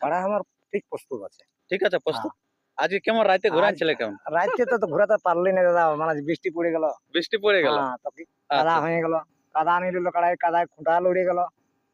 আচ্ছা আমার ঠিক প্রস্তুত আছে। ঠিক আছে প্রস্তুত? আজকে কেমন রাতে ঘুরাচ্ছিলে কেমন? রাত্রে তো তো ঘোরাতে পারলি না দাদা মানে বৃষ্টি পড়ে গেল। বৃষ্টি পড়ে গেল? হ্যাঁ, কি কাদা আচ্ছা, হয়ে গেল কাদা আনি দিল কাড়াই কাদায় খুঁটা লড়ে গেল।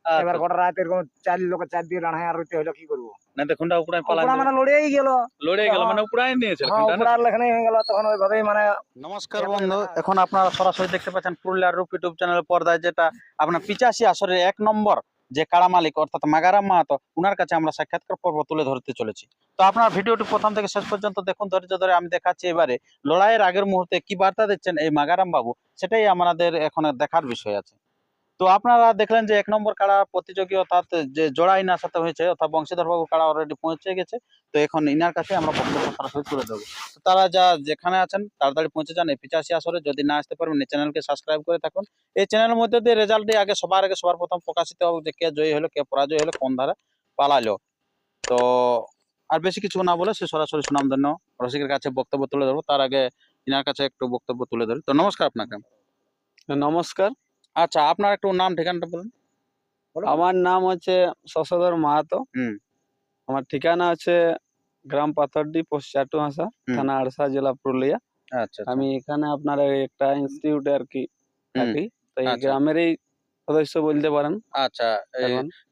এবার আচ্ছা। গোটা রাত এরকম চার লোক চার দিয়ে রান্না আর রইতে হলো কি করব? না তো খুন্ডা উপরে পালা মানে লড়েই গেল। লড়ে গেল হ্যাঁ। মানে উপরাই নিয়েছিল হ্যাঁ খুন্ডা না? লেখানে হয়ে গেল তখন ওইভাবেই মানে নমস্কার বন্ধু এখন আপনারা সরাসরি দেখতে পাচ্ছেন পুরুলিয়ার রূপ ইউটিউব চ্যানেল পর্দায় যেটা আপনার পিচাশি আসরের এক নম্বর যে কাড়া মালিক, অর্থাৎ মাগারাম মাহাতো ওনার কাছে আমরা সাক্ষাৎকার পর্ব তুলে ধরতে চলেছি। তো আপনার ভিডিওটি প্রথম থেকে শেষ পর্যন্ত দেখুন, ধৈর্য ধরে আমি দেখাচ্ছি এবারে লড়াইয়ের আগের মুহূর্তে কি বার্তা দিচ্ছেন এই মাগারাম বাবু, সেটাই আমাদের এখন দেখার বিষয় আছে। তো আপনারা দেখলেন যে এক নম্বর কাড়া প্রতিযোগী অর্থাৎ যে জোড়া ইনার সাথে হয়েছে, অর্থাৎ বংশীধর বাবু কাড়া অলরেডি পৌঁছে গেছে। তো এখন ইনার কাছে আমরা সরাসরি তুলে দেবো তো তারা যা যেখানে আছেন, তাড়াতাড়ি পৌঁছে যান এই পিচাশি আসরে। যদি না আসতে পারবেন, এই চ্যানেলকে সাবস্ক্রাইব করে থাকুন। এই চ্যানেলের মধ্যে দিয়ে রেজাল্টটি আগে সবার আগে সবার প্রথম প্রকাশিত হবে যে কে জয়ী হলো, কে পরাজয় হলো, কোন ধারা পালালো। তো আর বেশি কিছু না বলে সে সরাসরি সুনামধন্য রসিকের কাছে বক্তব্য তুলে ধরবো। তার আগে ইনার কাছে একটু বক্তব্য তুলে ধরি। তো নমস্কার আপনাকে। নমস্কার। আচ্ছা আপনার একটু নাম ঠিকানাটা বলুন। আমার নাম হচ্ছে শশধর মাহাতো। আমার ঠিকানা আছে গ্রাম পাথরডি পোস্ট চাটুহাসা থানা আড়সা জেলা পুরুলিয়া। আচ্ছা আচ্ছা। আমি এখানে আপনার একটা ইনস্টিটিউটে আর কি থাকি। তো এই আচ্ছা। গ্রামেরই সদস্য বলতে পারেন। আচ্ছা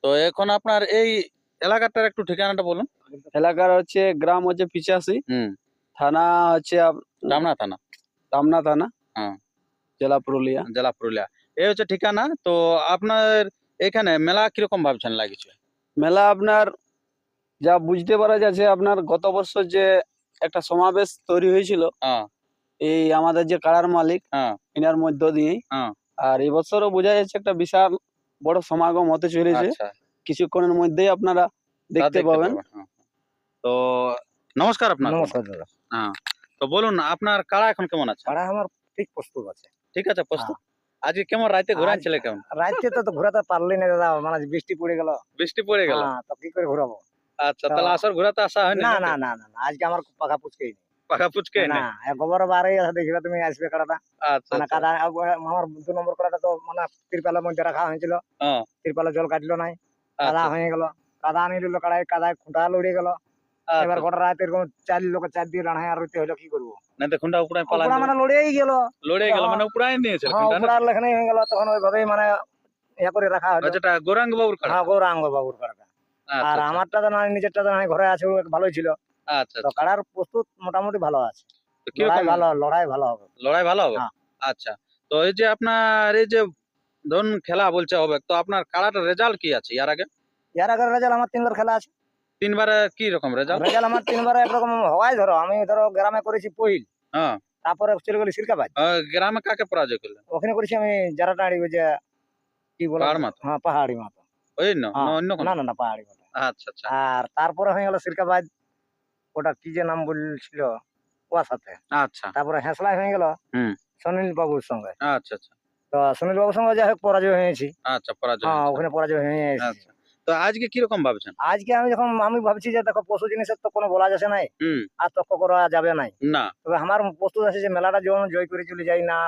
তো এখন আপনার এই এলাকাটার একটু ঠিকানাটা বলুন। এলাকার হচ্ছে গ্রাম হচ্ছে পিচাশি। থানা হচ্ছে জামনা থানা। দামনা থানা। হ্যাঁ। জেলা পুরুলিয়া জেলা পুরুলিয়া এই হচ্ছে ঠিকানা। তো আপনার এখানে মেলা কীরকম ভাবছেন লাগছে? মেলা আপনার যা বুঝতে পারা যাচ্ছে আপনার গত বছর যে একটা সমাবেশ তৈরি হয়েছিল হ্যাঁ। এই আমাদের যে কাড়ার মালিক হ্যাঁ। এনার মধ্য দিয়েই। হ্যাঁ। আর এবছরও বোঝা যাচ্ছে একটা বিশাল বড় সমাগম হতে চলেছে। আচ্ছা। কিছুক্ষণের মধ্যেই আপনারা দেখতে পাবেন হ্যাঁ। তো নমস্কার আপনার। নমস্কার দাদা। হ্যাঁ। তো বলুন আপনার কাড়া এখন কেমন আছে? কাড়া আমার ঠিক প্রস্তুত আছে। ঠিক আছে প্রস্তুত? আজকে কেমন রাতে ঘুরাচ্ছিলে কেমন? রাত্রে তো ঘোরাতে পারলি না দাদা মানে বৃষ্টি পড়ে গেল। বৃষ্টি পড়ে গেল? হ্যাঁ তো কি করে ঘোরাবো? আচ্ছা তাহলে আসর ঘুরাতে আসা হয়নি না না না না আজকে আমার পাকা পুচকেই নেই পাকা পুচকে না গোবর বারে আছে দেখবে তুমি আসবে কাড়াটা আচ্ছা মানে আচ্ছা। কাদা আমার দু নম্বর কাড়াটা তো মানে তিরপালের মধ্যে রাখা হয়েছিল। হ্যাঁ, তিরপালে জল কাটলো নাই কাদা আচ্ছা, হয়ে গেল। কাদা আনি দিল কাড়াই কাদায় খুঁটা লড়ে গেল। এবার আচ্ছা। গোটা রাত এরকম চার লোক চার দিয়ে রান্না আর রইতে হলো কি করব? না তো খুন্ডা পালা মানে লড়েই গেল। লড়ে গেল হ্যাঁ। মানে নিয়েছিল হ্যাঁ খুন্ডা লেখানে হয়ে গেল তখন ওইভাবেই মানে ইয়া করে রাখা হলো। আচ্ছা গৌরাঙ্গ বাবুর হ্যাঁ গৌরাঙ্গ বাবুর আচ্ছা, আর আমারটা তো না নিজেরটা তো না ঘরে আছে ভালোই ছিল। আচ্ছা তো। কাড়ার প্রস্তুত মোটামুটি ভালো আছে। লড়াই ভালো লড়াই ভালো হবে। লড়াই ভালো হবে? হ্যাঁ। আচ্ছা। তো এই যে আপনার এই যে ধরুন খেলা বলছে হবে তো আপনার কাড়াটার রেজাল্ট কি আছে ইয়ার আগে? ইয়ার আগের রেজাল্ট আমার তিনবার খেলা আছে। তিনবারে কি রকম রেজাল্ট রেজাল্ট আমার তিনবার একরকম হওয়াই ধরো আমি ধরো গ্রামে করেছি পহিল। হ্যাঁ। তারপরে চলে গেলি সিরকাবাজ গ্রামে কাকে পরাজয় করলেন ওখানে করেছি আমি ওই যে কি বলে? পাহাড় মাথা হ্যাঁ পাহাড়ি মাথা ওই না হ্যাঁ। অন্য না না না পাহাড়ি মাথা আচ্ছা আচ্ছা। আর তারপরে হয়ে গেল সিরকাবাজ ওটা কি যে নাম বলছিল? ওর সাথে আচ্ছা। তারপরে হেসলাই হয়ে গেল হুম। সুনীল বাবুর সঙ্গে। আচ্ছা আচ্ছা। তো সুনীল বাবুর সঙ্গে যাই হোক পরাজয় হয়েছি। আচ্ছা পরাজয় হ্যাঁ ওখানে পরাজয় হয়ে আচ্ছা। তো আজকে কীরকম ভাবছেন? আজকে আমি যখন আমি ভাবছি যে দেখো পশু জিনিসের তো কোনো বলা যাচ্ছে নাই। আর তক্ক করা যাবে নাই। না। তবে আমার প্রস্তুত আছে যে মেলাটা যেমন জয় করে চলে যাই না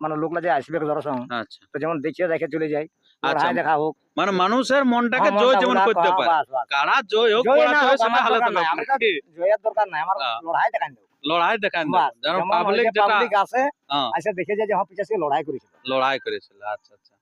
মানে লোকলা যে আসবে দর্শন আচ্ছা। তো যেমন দেখিয়ে দেখে চলে যাই আচ্ছা। দেখা হোক। মানে মানুষের মনটাকে জয় যেমন করতে পারে। বাস, বাস। কারা জয় হোক জয় না পরাজয় হোক হোক, সেটা আমার আলাদা দরকার নাই, ব্যাপার। আমি তো জয়ের দরকার নাই। আমার। লড়াই দেখান লড়াই দেখান যেন পাবলিক যেটা পাবলিক আসে হ্যাঁ। আসে দেখে যায় যে হ্যাঁ লড়াই করেছিল। লড়াই করেছিল আচ্ছা আচ্ছা।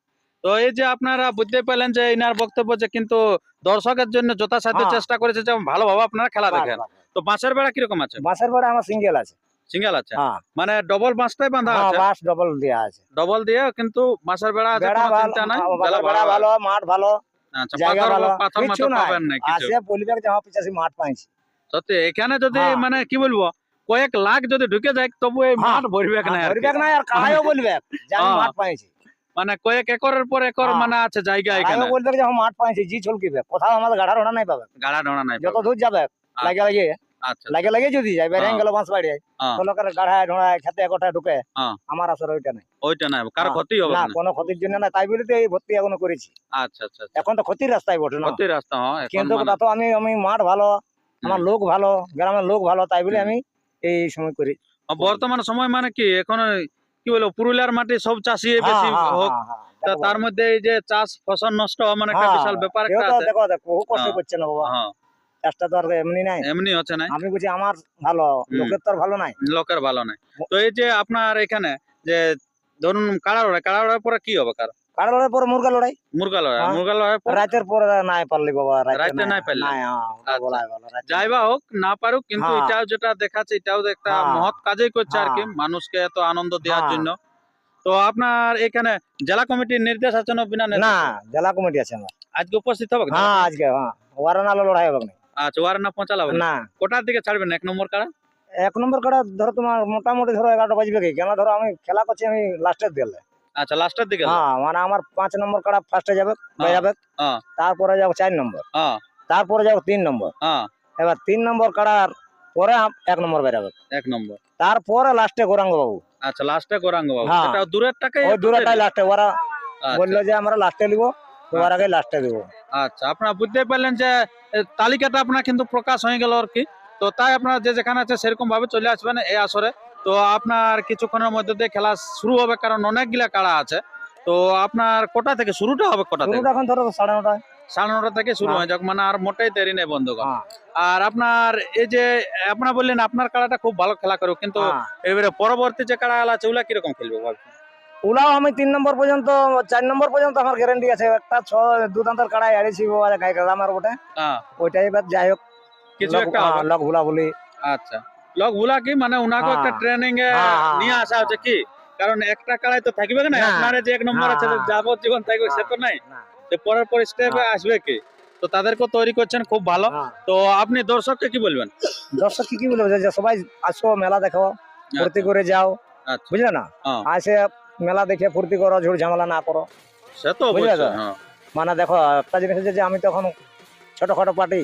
তো এই যে আপনারা বুঝতে পারলেন যে এনার বক্তব্য যে কিন্তু দর্শকের জন্য যথাসাধ্য হ্যাঁ। চেষ্টা করেছে যে ভালোভাবে আপনারা খেলা দেখেন। তো বাঁশের বেড়া কীরকম আছে? বাসের বেড়া আমার সিঙ্গেল আছে। সিঙ্গেল আছে? হ্যাঁ। মানে ডবল বাঁশটাই বাঁধা আছে? বাস ডবল দেওয়া আছে। ডবল দিয়ে কিন্তু বাঁশের বেড়া আছে কোনো চিন্তা নাই? বেড়া ভালো মাঠ ভালো আচ্ছা পাথর পাথর মাথা পাবেন না কিছু আসে বলবে যে হ্যাঁ পিছাশি মাঠ পাইছি। সত্যি এখানে যদি। মানে কি বলব কয়েক লাখ যদি ঢুকে যায় তবু এই। মাঠ ভরবে না আর না আর যে আমি। মাঠ পাইছি। মানে কয়েক একরের পর একর হ্যাঁ। মানে আছে জায়গা এখানে। বলবে যে হ্যাঁ মাঠ পাইছি জি ছলকিবে কোথাও আমাদের গাড়া রোড়া নাই পাবে। গাড়া ঢোড়া নাই যত দূর যাবে লাগে লাগে। আচ্ছা। লাগে লাগে যদি যায় বেরিয়ে হ্যাঁ। গেল বাঁশ বাড়ি। তো লোকের গাড়ায় ঢোড়ায় খেতে কোথায় ঢুকে। আমার আসলে ওইটা নাই। ওইটা নাই। কারও। ক্ষতি হবে না কোনো ক্ষতির জন্য না তাই বলে তো এই ভর্তি এখনও করেছি। আচ্ছা আচ্ছা আচ্ছা। এখন তো ক্ষতির রাস্তায় বটে না? ক্ষতির রাস্তা হ্যাঁ কিন্তু মানে- তা তো আমি আমি মাঠ ভালো আমার লোক ভালো গ্রামের লোক ভালো তাই বলে আমি এই সময় করি। বর্তমান সময় মানে কি? এখন কি বলব পুরুলিয়ার মাটি সব চাষি হ্যাঁ, বেশি হ্যাঁ, হোক। হ্যাঁ। তা তার মধ্যে এই যে চাষ ফসল নষ্ট হওয়া মানে একটা বিশাল ব্যাপার একটা আছে দেখো দেখো বহু কষ্ট। করছে না বাবা। হ্যাঁ। চাষটা তো আর এমনি নাই। এমনি হচ্ছে না আমি বুঝি আমার ভালো লোকের তো আর ভালো নাই। লোকের ভালো নাই। তো এই যে আপনার এখানে যে ধরুন কাড়া কাড়া পরে কি হবে কার? কাড়া লড়াই পরে মুরগা লড়াই মুরগা লড়াই। মুরগা লড়াই রাতের পরে নাই পারলি বাবা রাতে নাই পারলি? নাই ওটা। বলাই ভালো, রাতে যাই হোক না পারুক কিন্তু হ্যাঁ। এটাও যেটা দেখাচ্ছে এটাও একটা হ্যাঁ। মহৎ কাজই করছে আর কি হ্যাঁ। মানুষকে এত আনন্দ দেওয়ার। জন্য তো আপনার এখানে জেলা কমিটির নির্দেশ আছে না বিনা না জেলা কমিটি আছে আমার আজকে উপস্থিত হবে? হ্যাঁ আজকে হ্যাঁ লড়াই হবে না আচ্ছা ওয়ার না পৌঁছালা হবে না? কোটার দিকে ছাড়বেন এক নম্বর কাড়া এক নম্বর কাটা ধরো তোমার মোটামুটি ধরো এগারোটা বাজবে কি কেন ধরো আমি খেলা করছি আমি লাস্টের দিলে আচ্ছা লাস্টের দিকে হ্যাঁ মানে আমার পাঁচ নম্বর কাটা ফার্স্টে যাবে হ্যাঁ। যাবে। হ্যাঁ। তারপরে যাব চার নম্বর। হ্যাঁ। তারপরে যাব তিন নম্বর। এবার তিন নম্বর কাটার পরে এক নম্বর বেরাবে। এক নম্বর। তারপরে লাস্টে গোরাঙ্গ বাবু। আচ্ছা লাস্টে গোরাঙ্গ বাবু। এটা দূরের টাকাই ওই দূরটাই লাস্টে ওরা আচ্ছা, বলল যে আমরা লাস্টে নিবো তো ওর আগে লাস্টে দিব। আচ্ছা আপনারা বুঝতে পারলেন যে তালিকাটা আপনার কিন্তু প্রকাশ হয়ে গেল আর কি। তো তাই আপনারা যে যেখানে আছে সেরকম ভাবে চলে আসবেন এই আসরে। তো আপনার কিছুক্ষণের মধ্যে দিয়ে খেলা শুরু হবে কারণ অনেকগুলা কাড়া আছে। তো আপনার কোটা থেকে শুরুটা হবে কোটা থেকে? এখন ধরো সাড়ে নটায়। সাড়ে নটা থেকে শুরু হ্যাঁ। হয়ে যাক মানে আর মোটেই দেরি নেই বন্ধুগণ। হ্যাঁ। আর আপনার এই যে আপনার বললেন আপনার কাড়াটা খুব ভালো খেলা করে কিন্তু হ্যাঁ। এবারে পরবর্তী যে কাড়া আছে ওগুলা কীরকম খেলবে ভাবছেন? ওলাও আমি তিন নম্বর পর্যন্ত চার নম্বর পর্যন্ত আমার গ্যারেন্টি আছে। একটা ছ দুদান্তর কাড়াই আড়িছি গাই গ্রামের বটে। হ্যাঁ। ওইটাই এবার যাই হোক। কিছু একটা লগ ভুলা বলি আচ্ছা। লোক ভুলা কি? মানে উনাকে হ্যাঁ। একটা ট্রেনিং এ হ্যাঁ, হ্যাঁ, নিয়ে আসা হচ্ছে কি? কারণ একটা কাড়াই তো থাকবে না। আপনার যে এক নম্বর আছে। যাবজ্জীবন থাকবে সে তো নাই। তো পরের পর স্টেপে। আসবে কি? তো তাদেরকে তৈরি করছেন খুব ভালো। তো আপনি দর্শককে কি বলবেন? দর্শক কি কি বলব? যে সবাই আসো মেলা দেখো ফুর্তি করে যাও। আচ্ছা। বুঝলে না। আসে মেলা দেখে ফুর্তি করো ঝুড় ঝামেলা না করো। সে তো বুঝলে। মানে দেখো একটা জিনিস যে আমি তখন ছোটখাটো পার্টি।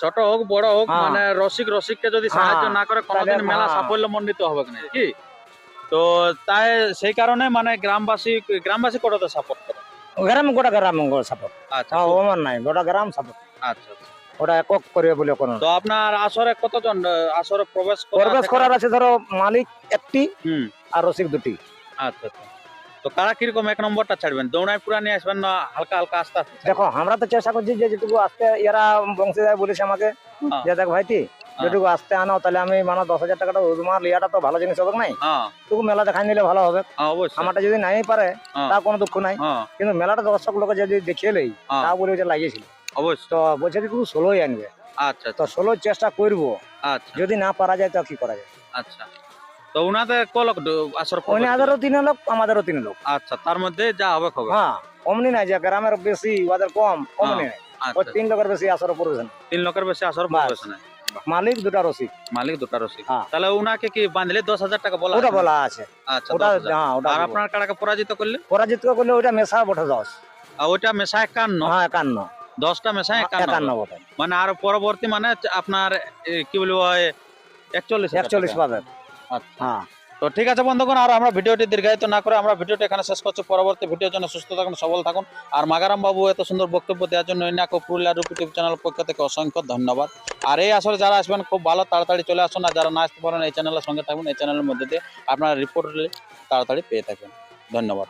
ছোট হোক বড় হোক হ্যাঁ। মানে রসিক রসিককে যদি সাহায্য হ্যাঁ। না করে কোনোদিন মেলা হ্যাঁ। সাফল্য মণ্ডিত হবে না কি? তো তাই সেই কারণে মানে গ্রামবাসী গ্রামবাসী কতটা সাপোর্ট করে? গ্রাম গোটা গ্রাম সাপোর্ট আচ্ছা খুব- ওমান নাই গোটা গ্রাম সাপোর্ট আচ্ছা আচ্ছা। ওটা একক করবে বলে কোনো তো আপনার আসরে কতজন আসরে প্রবেশ প্রবেশ করার আছে ধরো মালিক একটি আর রসিক দুটি। আচ্ছা আচ্ছা। তো কারা কীরকম এক নম্বরটা ছাড়বেন? দৌড়ায় পুরা নিয়ে আসবেন না হালকা হালকা আস্তে আস্তে? দেখো আমরা তো চেষ্টা করছি যে যেটুকু আসতে এরা বংশীদার বলেছে আমাকে। হ্যাঁ। যে দেখ ভাইটি যেটুকু আসতে আনো তাহলে আমি মানে দশ হাজার টাকাটা তোমার লিয়াটা তো ভালো জিনিস হবে নাই? হ্যাঁ। টুকু মেলা দেখাই নিলে ভালো হবে। হ্যাঁ, আমারটা যদি নাই পারে হ্যাঁ। তা কোনো দুঃখ নাই। হ্যাঁ। কিন্তু মেলাটা দর্শক লোক যদি দেখিয়ে লই হ্যাঁ। তা বলে যে লাগিয়েছিল। অবশ্যই। তো বলছে যে তুমি ষোলোই আনবে। আচ্ছা তো ষোলোর চেষ্টা করব। আচ্ছা। যদি না পারা যায় তো কি করা যায়? আচ্ছা। তো উনাদের কলক আসর আমাদেরও তিন লোক আমাদেরও তিন লোক। আচ্ছা তার মধ্যে যা হবে খবর। হ্যাঁ অমনি যে গ্রামের বেশি ওদের কম অমনি ওই আচ্ছা। তিন লোকের বেশি আসর পড়বে না তিন লোকের বেশি আসর নাই। মালিক দুটা রসিক। মালিক দুটা রসিক। হ্যাঁ। তাহলে উনাকে কি বাঁধলে দশ হাজার টাকা বলা ওটা বলা আছে। আচ্ছা ওটা হ্যাঁ ওটা আর আপনার কাড়াকে পরাজিত করলে? পরাজিত করলে ওইটা মেশা বটে দশ। আর ওইটা মেশা একান্ন? হ্যাঁ একান্ন। দশটা মেশা একান্ন একান্ন। বটে। মানে আর পরবর্তী মানে আপনার কি বলব একচল্লিশ একচল্লিশ পাবে আচ্ছা হ্যাঁ। তো ঠিক আছে বন্ধুগণ আর আমরা ভিডিওটি দীর্ঘায়িত না করে আমরা ভিডিওটি এখানে শেষ করছি। পরবর্তী ভিডিও জন্য সুস্থ থাকুন সবল থাকুন। আর মাগারাম বাবু এত সুন্দর বক্তব্য দেওয়ার জন্য ইনাকো পুরুলিয়া রূপ ইউটিউব চ্যানেল পক্ষ থেকে অসংখ্য ধন্যবাদ। আর এই আসলে যারা আসবেন খুব ভালো তাড়াতাড়ি চলে আসুন। আর যারা না আসতে পারেন এই চ্যানেলের সঙ্গে থাকুন। এই চ্যানেলের মধ্যে দিয়ে আপনারা রিপোর্ট তাড়াতাড়ি পেয়ে থাকবেন। ধন্যবাদ।